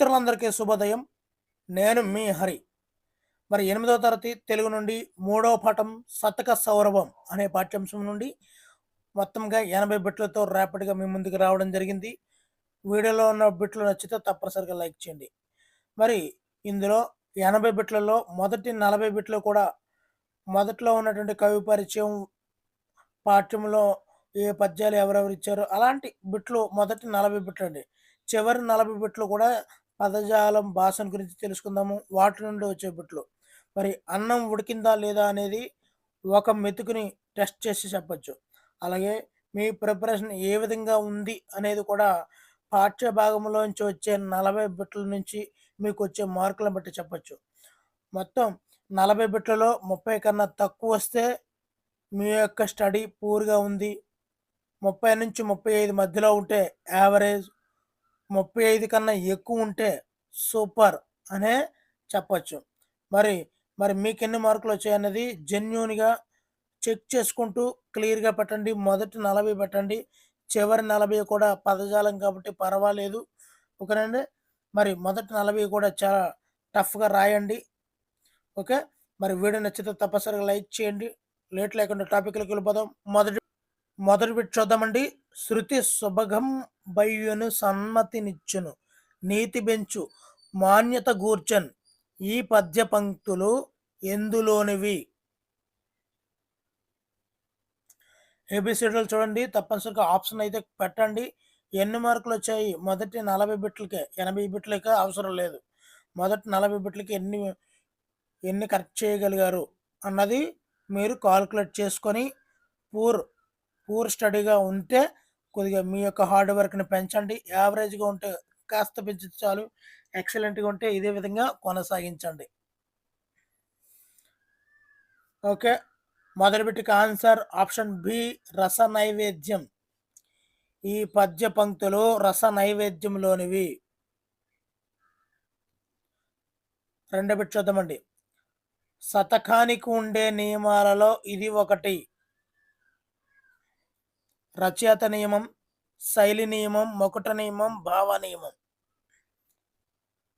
మిత్రులందరికీ శుభోదయం. నేను మీ హరి. మరి ఎనిమిదవ తరగతి తెలుగు నుండి మూడవ పాఠం శతక సౌరభం అనే పాఠ్యాంశం నుండి మొత్తంగా ఎనభై బిట్లతో ర్యాపిడ్గా మీ ముందుకు రావడం జరిగింది. వీడియోలో ఉన్న బిట్లు నచ్చితే తప్పనిసరిగా లైక్ చేయండి. మరి ఇందులో ఎనభై బిట్లలో మొదటి నలభై బిట్లు కూడా మొదట్లో ఉన్నటువంటి కవి పరిచయం పాఠ్యంలో ఏ పద్యాలు ఎవరెవరు ఇచ్చారు అలాంటి బిట్లు మొదటి నలభై బిట్లు అండి చివరి నలభై బిట్లు కూడా పదజాలం భాషను గురించి తెలుసుకుందాము. వాటి నుండి వచ్చే బిట్లు మరి అన్నం ఉడికిందా లేదా అనేది ఒక మెతుకుని టెస్ట్ చేసి చెప్పచ్చు. అలాగే మీ ప్రిపరేషన్ ఏ విధంగా ఉంది అనేది కూడా పాఠ్య భాగంలోంచి వచ్చే నలభై బిట్ల నుంచి మీకు వచ్చే మార్కులను బట్టి చెప్పచ్చు. మొత్తం నలభై బిట్లలో ముప్పై కన్నా తక్కువ వస్తే మీ యొక్క స్టడీ పూర్గా ఉంది. ముప్పై నుంచి ముప్పై ఐదు మధ్యలో ఉంటే యావరేజ్ ముప్పై ఐదు కన్నా ఎక్కువ ఉంటే సూపర్ అనే చెప్పచ్చు. మరి మరి మీకు ఎన్ని మార్కులు వచ్చాయన్నది జెన్యున్గా చెక్ చేసుకుంటూ క్లియర్గా పెట్టండి. మొదటి నలభై పెట్టండి. చివరి నలభై కూడా పదజాలం కాబట్టి పర్వాలేదు. ఓకేనండి? మరి మొదటి నలభై కూడా చాలా టఫ్గా రాయండి. ఓకే? మరి వీడియో నచ్చితే తప్పనిసరిగా లైక్ చేయండి. లేట్ లేకుండా టాపిక్లకు వెళ్ళిపోదాం. మొదటి మొదటి బిట్ చూద్దామండి. శృతి సుభగం బయ్యును సన్మతినిచ్చును. నీతి బెంచు మాన్యత గూర్చన్ ఈ పద్య పంక్తులు ఎందులోనివి? ఏబిసిడీలు చూడండి తప్పనిసరిగా ఆప్షన్ అయితే పెట్టండి. ఎన్ని మార్కులు వచ్చాయి? మొదటి నలభై బిట్లకే ఎనభై బిట్లకే అవసరం లేదు. మొదటి నలభై బిట్లకి ఎన్ని ఎన్ని కరెక్ట్ చేయగలిగారు? అన్నది మీరు కాల్కులేట్ చేసుకొని పూర్ పూర్ స్టడీగా ఉంటే కొద్దిగా మీ యొక్క హార్డ్ వర్క్ని పెంచండి. యావరేజ్గా ఉంటే కాస్త పెంచితే చాలు. ఎక్సలెంట్గా ఉంటే ఇదే విధంగా కొనసాగించండి. ఓకే. మొదలుపెట్టిక ఆన్సర్ ఆప్షన్ బి రస నైవేద్యం. ఈ పద్య పంక్తులు రస నైవేద్యంలోనివి. రెండో పెట్టి చూద్దామండి. శతకానికి ఉండే నియమాలలో ఇది ఒకటి. రచయిత నియమం శైలి నియమం మొకట నియమం భావ నియమం.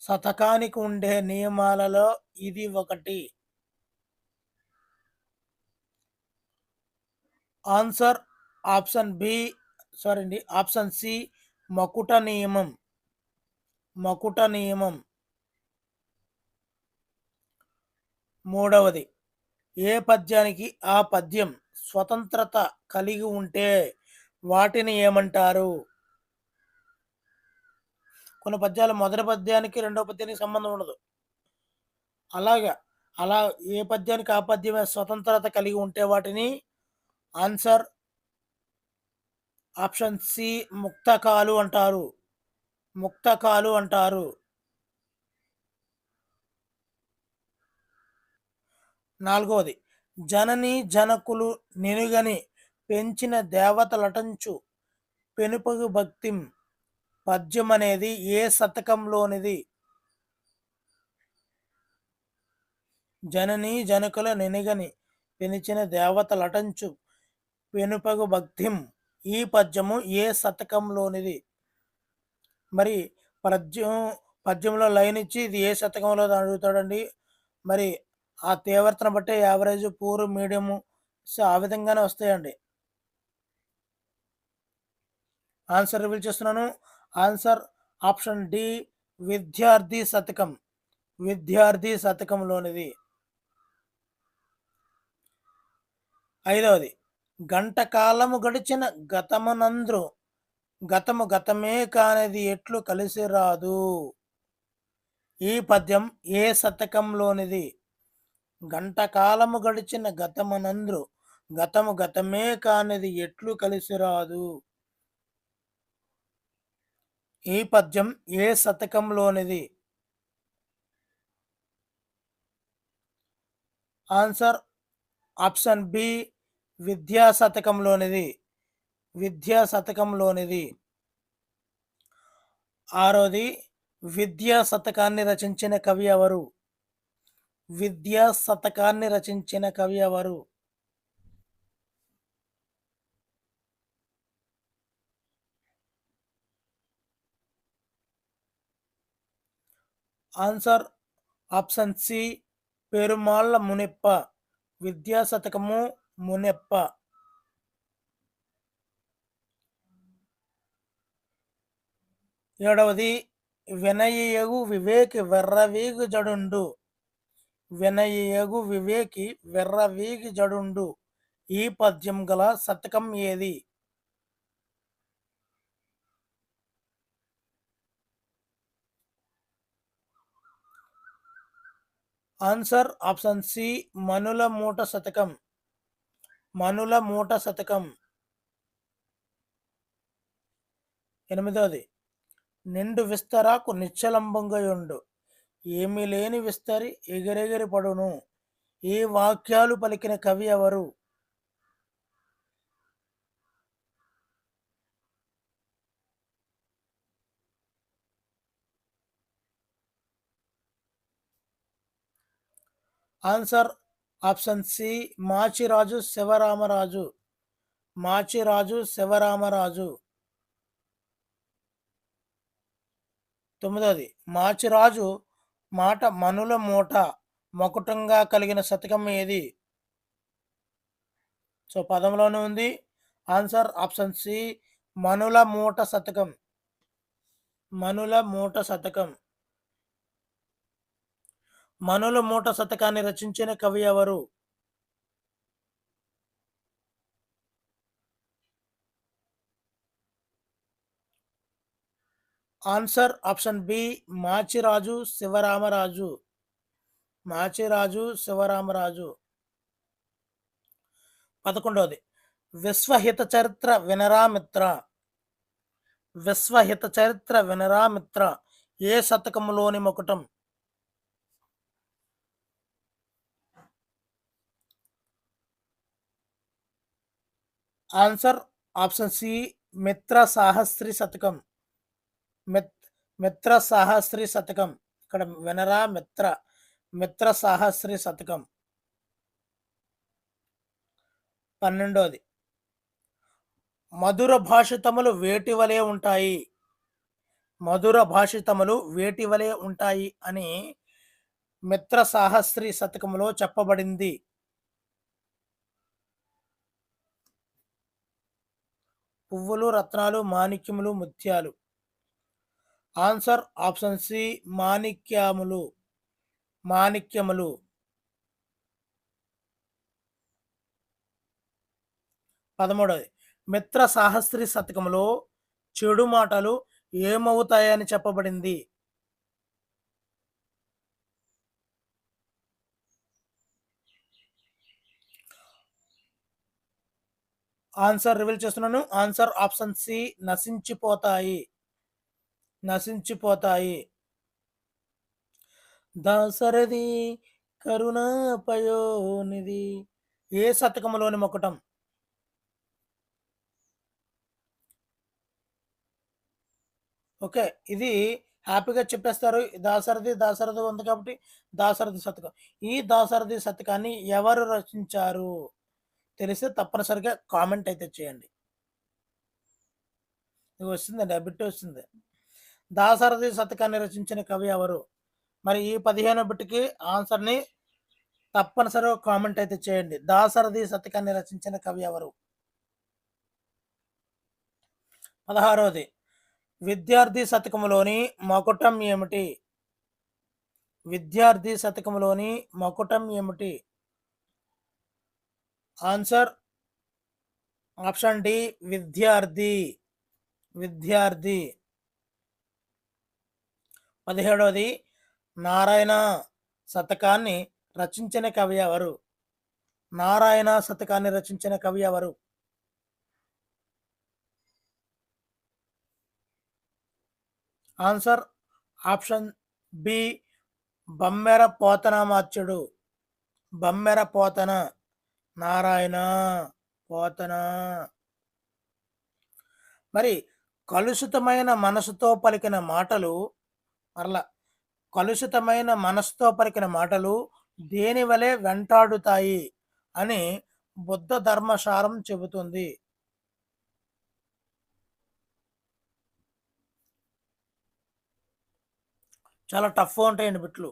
శతకానికి ఉండే నియమాలలో ఇది ఒకటి. ఆన్సర్ ఆప్షన్ బి సారీ అండి ఆప్షన్ సి మకుట నియమం. మకుట నియమం. మూడవది ఏ పద్యానికి ఆ పద్యం స్వతంత్రత కలిగి ఉంటే వాటిని ఏమంటారు? కొన్ని పద్యాలు మొదటి పద్యానికి రెండో పద్యానికి సంబంధం ఉండదు. అలాగా అలా ఏ పద్యానికి ఆ పద్యమే స్వతంత్రత కలిగి ఉంటే వాటిని? ఆన్సర్ ఆప్షన్ సి ముక్తకాలు అంటారు. ముక్తకాలు అంటారు. నాలుగవది జనని జనకులు నినుగని పెంచిన దేవతలటంచు పెనుపగు భక్తిం పద్యం అనేది ఏ శతకంలోనిది? జనని జనకుల నినుగని పెంచిన దేవతలటంచు పెనుపగు భక్తిం ఈ పద్యము ఏ శతకంలోనిది? మరి పద్యం పద్యంలో లైన్ ఇచ్చి ఇది ఏ శతకంలో అడుగుతాడండి. మరి ఆ తీవ్రతను బట్టి యావరేజ్ పూర్ మీడియము సో ఆ విధంగానే వస్తాయండి. ఆన్సర్ రివీల్ చేస్తున్నాను. ఆన్సర్ ఆప్షన్ డి విద్యార్థి శతకం. విద్యార్థి శతకంలోనిది. ఐదవది గంట కాలము గడిచిన గతమునంద్రు గతము గతమే కానిది ఎట్లు కలిసి రాదు. ఈ పద్యం ఏ శతకంలోనిది? గంట కాలము గడిచిన గతమునంద్రు గతము గతమే కానిది ఎట్లు కలిసి రాదు ఈ పద్యం ఏ శతకంలోనిది? ఆన్సర్ ఆప్షన్ బి విద్యా శతకంలోనిది. విద్యా శతకంలోనిది. ఆరోది విద్యా శతకాన్ని రచించిన కవి ఎవరు? విద్యా శతకాన్ని రచించిన కవి ఎవరు? Answer option C Perumalla Munippa. విద్యా శతకము మునెప్ప. ఏడవది వినయగు వివేక్ వెర్రవీగు జడుండు. వినయగు వివేకి వెర్రవీగి జడుండు. ఈ పద్యం గల శతకం ఏది? ఆన్సర్ ఆప్షన్ సి మనుల మూట శతకం మనుల మూట శతకం ఎనిమిదవది నిండు విస్తరాకు నిశ్చలంబంగా ఉండు ఏమీ లేని విస్తరి ఎగిరెగిరి పడును. ఈ వాక్యాలు పలికిన కవి ఎవరు? Answer option C Machiraju Sivaramaraju. Machiraju Sivaramaraju. తొమ్మిదవది Machiraju మాట మనుల మూట మకుటంగా కలిగిన శతకం ఏది? సో పదంలోనే ఉంది. ఆన్సర్ ఆప్షన్ సి మనుల మూట శతకం. మనుల మూట శతకం. మనుల మూట శతకాన్ని రచించిన కవి ఎవరు? Answer option B Machiraju Sivaramaraju. Machiraju Sivaramaraju. పదకొండవది విశ్వహిత చరిత్ర వినరామిత్ర. విశ్వహిత చరిత్ర వినరామిత్ర ఏ శతకంలోని మొకటం? ఆన్సర్ ఆప్షన్ సి మిత్ర సాహస్రి శతకం. మిత్ మిత్ర సాహస్రి శతకం. ఇక్కడ వినరా మిత్ర మిత్ర సహస్రి శతకం. పన్నెండోది. మధుర భాషితములు వేటి వలె ఉంటాయి? మధుర భాషితములు వేటి వలె ఉంటాయి అని మిత్ర సాహస్రి శతకములో చెప్పబడింది. పువ్వులు రత్నాలు మాణిక్యములు ముత్యాలు. ఆన్సర్ ఆప్షన్ సి మాణిక్యములు. మాణిక్యములు. పదమూడవది. మిత్ర సాహస్రి శతకంలో చెడు మాటలు ఏమవుతాయని చెప్పబడింది? ఆన్సర్ రివీల్ చేస్తున్నాను. ఆన్సర్ ఆప్షన్ సి నశించిపోతాయి. నశించిపోతాయి. దాసరది కరుణాపయోనిది ఏ శతకంలోని మొక్కటం ఓకే ఇది హ్యాపీగా చెప్పేస్తారు. దాసరథి దాసరథి ఉంది కాబట్టి దాసరథి శతకం. ఈ దాసరథి శతకాన్ని ఎవరు రచించారు? తెలిస్తే తప్పనిసరిగా కామెంట్ అయితే చేయండి. ఇది వస్తుందండి అబిట్ వస్తుంది. దాసరథి శతకాన్ని రచించిన కవి ఎవరు? మరి ఈ పదిహేను బిట్కి ఆన్సర్ని తప్పనిసరిగా కామెంట్ అయితే చేయండి. దాసరథి శతకాన్ని రచించిన కవి ఎవరు? పదహారవది విద్యార్థి శతకంలోని మకుటం ఏమిటి? విద్యార్థి శతకంలోని మకుటం ఏమిటి? ఆన్సర్ ఆప్షన్ డి విద్యార్థి. విద్యార్థి. పదిహేడవది నారాయణ శతకాన్ని రచించిన కవి ఎవరు? నారాయణ శతకాన్ని రచించిన కవి ఎవరు? Answer option B Bammera Potanamatyudu Bammera Potana Narayana Potana. మరి కలుషితమైన మనసుతో పలికిన మాటలు మరలా కలుషితమైన మనస్తో పలికిన మాటలు దేని వలె వెంటాడుతాయి అని బుద్ధ ధర్మసారం చెబుతుంది. చాలా టఫ్ ఉంటాయండి బిట్లు.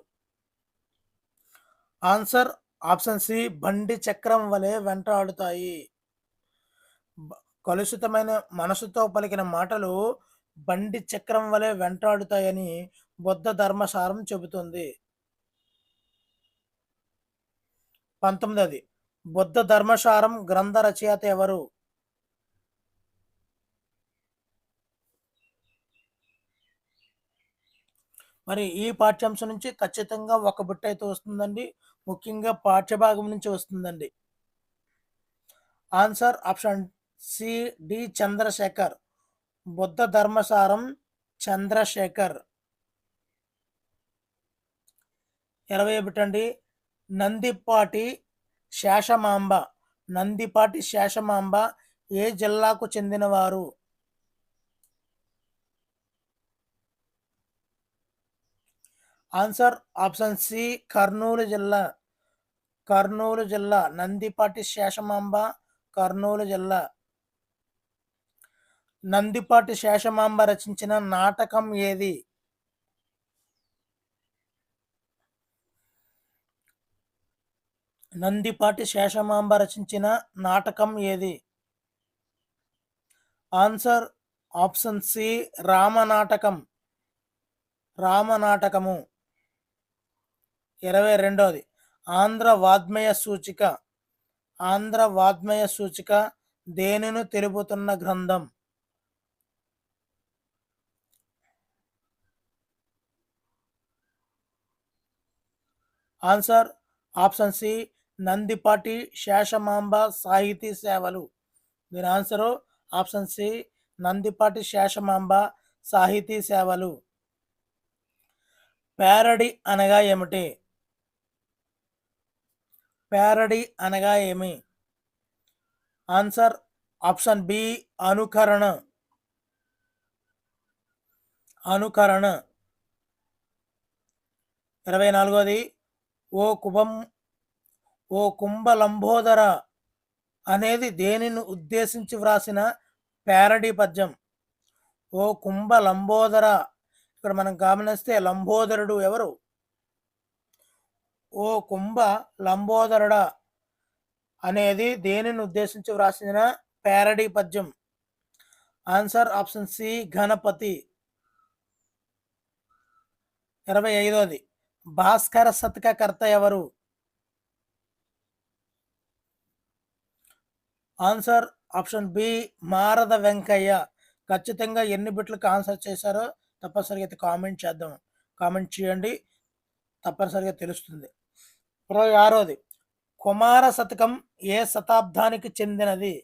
ఆన్సర్ ఆప్షన్ సి బండి చక్రం వలె వెంటాడుతాయి. కలుషితమైన మనసుతో పలికిన మాటలు బండి చక్రం వలె వెంటాడుతాయని బుద్ధ ధర్మసారం చెబుతుంది. పంతొమ్మిదది బుద్ధ ధర్మసారం గ్రంథ రచయిత ఎవరు? మరి ఈ పాఠ్యాంశం నుంచి ఖచ్చితంగా ఒక బుట్ట అయితే వస్తుందండి. ముఖ్యంగా పాఠ్యభాగం నుంచి వస్తుందండి. Answer option C D Chandrasekhar. Buddha ధర్మసారం Chandrasekhar. ఇరవై ఒకటండి నందిపాటి శేషమాంబ. నందిపాటి శేషమాంబ ఏ జిల్లాకు చెందినవారు? ఆన్సర్ ఆప్షన్ సి కర్నూలు జిల్లా. కర్నూలు జిల్లా. నందిపాటి శేషమాంబ కర్నూలు జిల్లా. నందిపాటి శేషమాంబ రచించిన నాటకం ఏది? నందిపాటి శేషమాంబ రచించిన నాటకం ఏది? Answer option C రామనాటకం. రామనాటకము. ఇరవై రెండవది ఆంధ్ర వాద్మయ సూచిక. ఆంధ్ర వాద్మయ సూచిక దేనిని తెలుపుతున్న గ్రంథం? Answer option C Nandipati Seshamamba సాహితీ సేవలు. దీని answer option C Nandipati Seshamamba సాహితీ సేవలు. ప్యారడి అనగా ఏమిటి? ప్యారడి అనగా ఏమి? ఆన్సర్ ఆప్షన్ బి అనుకరణ. అనుకరణ. ఇరవై నాలుగోది ఓ కుబం ఓ కుంభలంబోదర అనేది దేనిని ఉద్దేశించి వ్రాసిన ప్యారడీ పద్యం? ఓ కుంభ లంబోదర ఇక్కడ మనం గమనిస్తే లంబోదరుడు ఎవరు? ఓ కుంభ లంబోదరుడ అనేది దేనిని ఉద్దేశించి వ్రాసిన ప్యారడీ పద్యం? Answer option C Ganapati. ఇరవై ఐదోది. భాస్కర శతకకర్త ఎవరు? Answer option B Marada Venkayya. ఖచ్చితంగా ఎన్ని బిట్లకు ఆన్సర్ చేశారో తప్పనిసరిగా అయితే కామెంట్ చేద్దాం. కామెంట్ చేయండి తప్పనిసరిగా తెలుస్తుంది. ఇరవై ఆరోది కుమార శతకం ఏ శతాబ్దానికి చెందినది?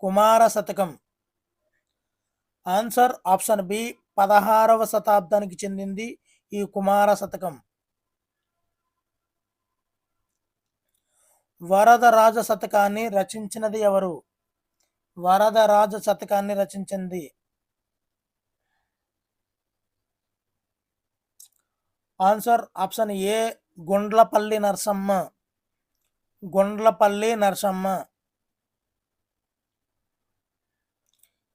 కుమార శతకం. ఆన్సర్ ఆప్షన్ బి పదహారవ శతాబ్దానికి చెందింది ఈ కుమార శతకం. వరదరాజ శతకాన్ని రచించినది ఎవరు? వరదరాజ శతకాన్ని రచించింది. Answer option A Gundlapalli Narasamma. Gundlapalli Narasamma.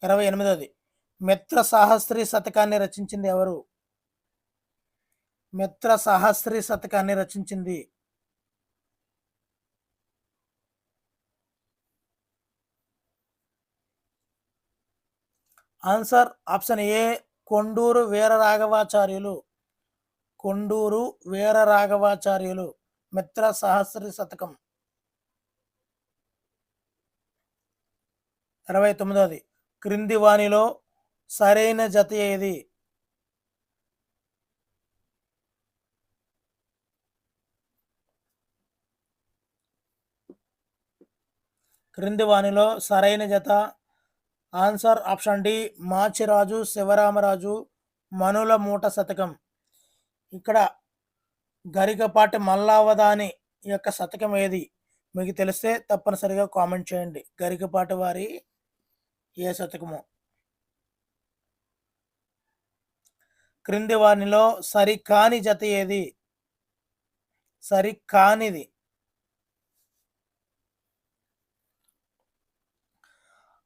ఇరవై ఎనిమిదవది మిత్ర సహస్రి శతకాన్ని రచించింది ఎవరు? మిత్ర సహస్రి శతకాన్ని రచించింది. Answer option A Konduru Veeraraghavacharyulu. Konduru Veeraraghavacharyulu. మిత్ర సహస్రి శతకం. ఇరవై తొమ్మిదవది క్రింది వాణిలో సరైన జత ఏది? క్రింది వాణిలో సరైన జత answer option D Machiraju Sivaramaraju మనుల మూట శతకం. ఇక్కడ గరికపాటి మల్లావదాని యొక్క శతకం ఏది? మీకు తెలిస్తే తప్పనిసరిగా కామెంట్ చేయండి. గరికపాటి వారి ఏ శతకము? క్రింది వారిలో సరికాని జత ఏది? సరికానిది.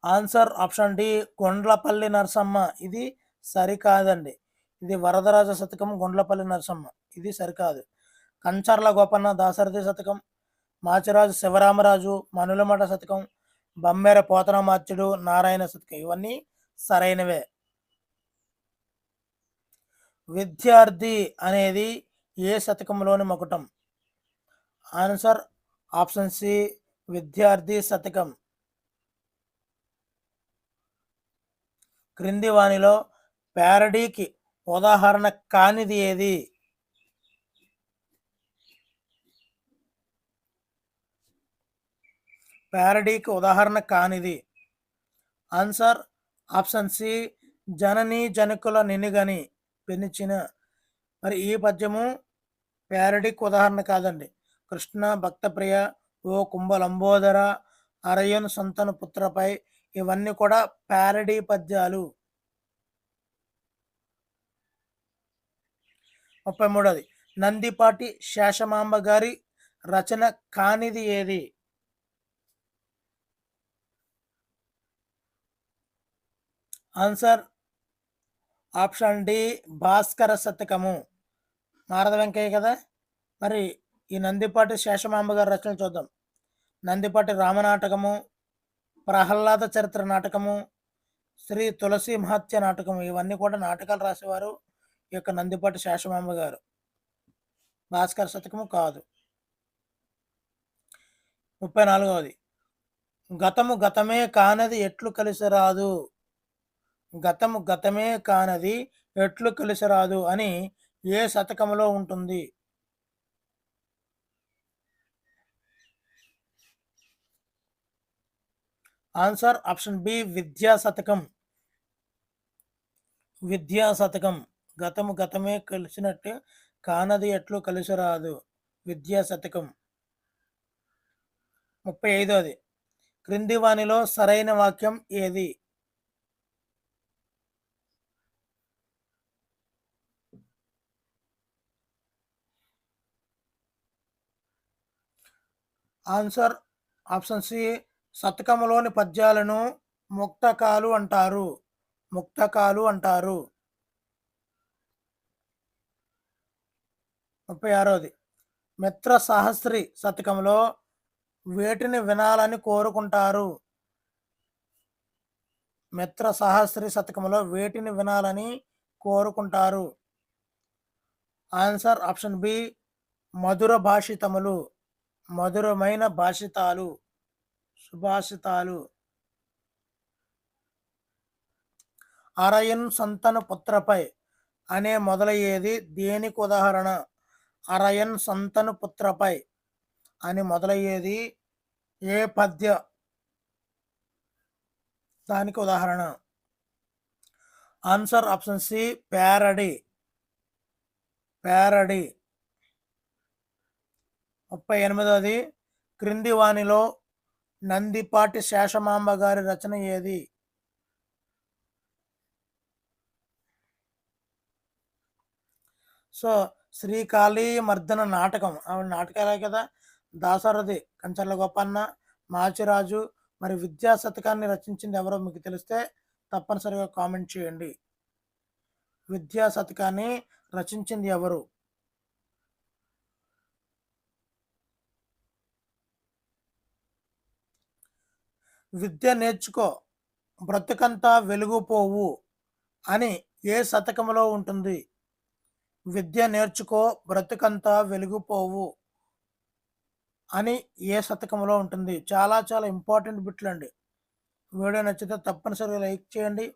Answer option D Gundlapalli Narasamma. ఇది సరికాదండి. ఇది వరదరాజ శతకం గుండ్లపల్లి నరసమ్మ. ఇది సరికాదు. కంచర్ల గోపన్న దాసరథి శతకం. మాచిరాజు శివరామరాజు మనులమఠ శతకం. బమ్మెర పోతనమాచ్యుడు నారాయణ శతకం. ఇవన్నీ సరైనవే. విద్యార్థి అనేది ఏ శతకంలోని మకుటం? ఆన్సర్ ఆప్షన్ సి విద్యార్థి శతకం. క్రింది వానిలో ప్యారడీకి ఉదాహరణ కానిది ఏది? ప్యారడీకి ఉదాహరణ కానిది. ఆన్సర్ ఆప్షన్ సి జనని జనకుల నినిగని పెనిచిన మరి ఈ పద్యము ప్యారడీకి ఉదాహరణ కాదండి. కృష్ణ భక్తప్రియ ఓ కుంభలంబోదర అరయన్ సంతన పుత్రపై ఇవన్నీ కూడా ప్యారడీ పద్యాలు. ముప్పై మూడోది. నందిపాటి శేషమాంబ గారి రచన కానిది ఏది? ఆన్సర్ ఆప్షన్ డి భాస్కర శతకము. నారద వెంకయ్య కదా? మరి ఈ నందిపాటి శేషమాంబ గారి రచనలు చూద్దాం. నందిపాటి రామనాటకము ప్రహ్లాద చరిత్ర నాటకము శ్రీ తులసి మహత్య నాటకము ఇవన్నీ కూడా నాటకాలు రాసేవారు ఈ యొక్క నందిపాటి శేషమాంబ గారు. భాస్కర శతకము కాదు. ముప్పై నాలుగవది. గతము గతమే కానది ఎట్లు కలిసి రాదు గతము గతమే కానది ఎట్లు కలిసి రాదు అని ఏ శతకంలో ఉంటుంది? ఆన్సర్ ఆప్షన్ బి విద్యా శతకం విద్యా శతకం గతము గతమే కలిసినట్టు కానది ఎట్లు కలిసి రాదు విద్యా శతకం ముప్పై ఐదోది. క్రింది వాణిలో సరైన వాక్యం ఏది? ఆన్సర్ ఆప్షన్ సి శతకములోని పద్యాలను ముక్తకాలు అంటారు. ముక్తకాలు అంటారు. ముప్పై ఆరోది. మిత్ర సహస్రి శతకంలో వేటిని వినాలని కోరుకుంటారు? మిత్ర సహస్రి శతకంలో వేటిని వినాలని కోరుకుంటారు? ఆన్సర్ ఆప్షన్ బి మధుర భాషితములు. మధురమైన భాషితాలు. సుభాషితాలు. అరయన్ సంతన పుత్రపై అనే మొదలయ్యేది దేనికి ఉదాహరణ? అరయన్ సంతన పుత్రపై అని మొదలయ్యేది ఏ పద్య? దానికి ఉదాహరణ. Answer option C parody. Parody. ముప్పై ఎనిమిదవది క్రింది వాణిలో నందిపాటి శేషమాంబ గారి రచన ఏది? సో శ్రీకాళీ మర్దన నాటకం. ఆవిడ నాటకాలే కదా? దాసరథి కంచర్ల గోపన్న మాచిరాజు మరి విద్యా శతకాన్ని రచించింది ఎవరో మీకు తెలిస్తే తప్పనిసరిగా కామెంట్ చేయండి. విద్యా శతకాన్ని రచించింది ఎవరు? విద్య నేర్చుకో బ్రతుకంతా వెలుగుపోవు అని ఏ శతకంలో ఉంటుంది? విద్య నేర్చుకో బ్రతుకంతా వెలుగుపోవు అని ఏ శతకంలో ఉంటుంది? చాలా చాలా ఇంపార్టెంట్ బిట్లు అండి వీడియో నచ్చితే తప్పనిసరిగా లైక్ చేయండి.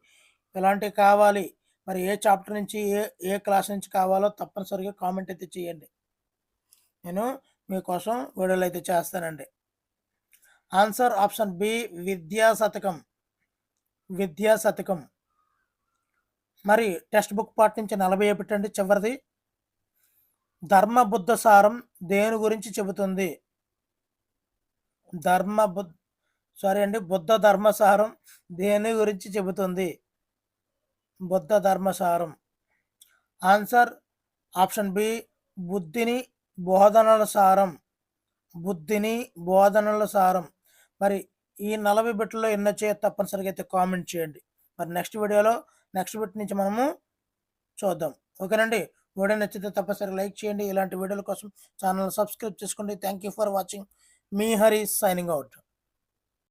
ఇలాంటివి కావాలి? మరి ఏ చాప్టర్ నుంచి ఏ ఏ క్లాస్ నుంచి కావాలో తప్పనిసరిగా కామెంట్ అయితే చేయండి. నేను మీకోసం వీడియోలు అయితే చేస్తానండి. ఆన్సర్ ఆప్షన్ బి విద్యా శతకం. విద్యా శతకం. మరి టెక్స్ట్ బుక్ పార్ట్ నుంచి నలభై పెట్టండి చివరిది. ధర్మ బుద్ధ సారం దేని గురించి చెబుతుంది? ధర్మ బుద్ధ సారీ అండి బుద్ధ ధర్మసారం దేని గురించి చెబుతుంది? బుద్ధ ధర్మసారం ఆన్సర్ ఆప్షన్ బి బుద్ధిని బోధనల సారం. బుద్ధిని బోధనల సారం. మరి ఈ నలభై బిట్లలో ఎన్నో చేయ తప్పనిసరిగా అయితే కామెంట్ చేయండి. మరి నెక్స్ట్ వీడియోలో నెక్స్ట్ బిట్ నుంచి మనము చూద్దాం. ఓకేనండి? వీడియో నచ్చితే తప్పనిసరిగా లైక్ చేయండి. ఇలాంటి వీడియోల కోసం ఛానల్ సబ్స్క్రైబ్ చేసుకోండి. థ్యాంక్ యూ ఫర్ వాచింగ్ మీ హరి సైనింగ్ అవుట్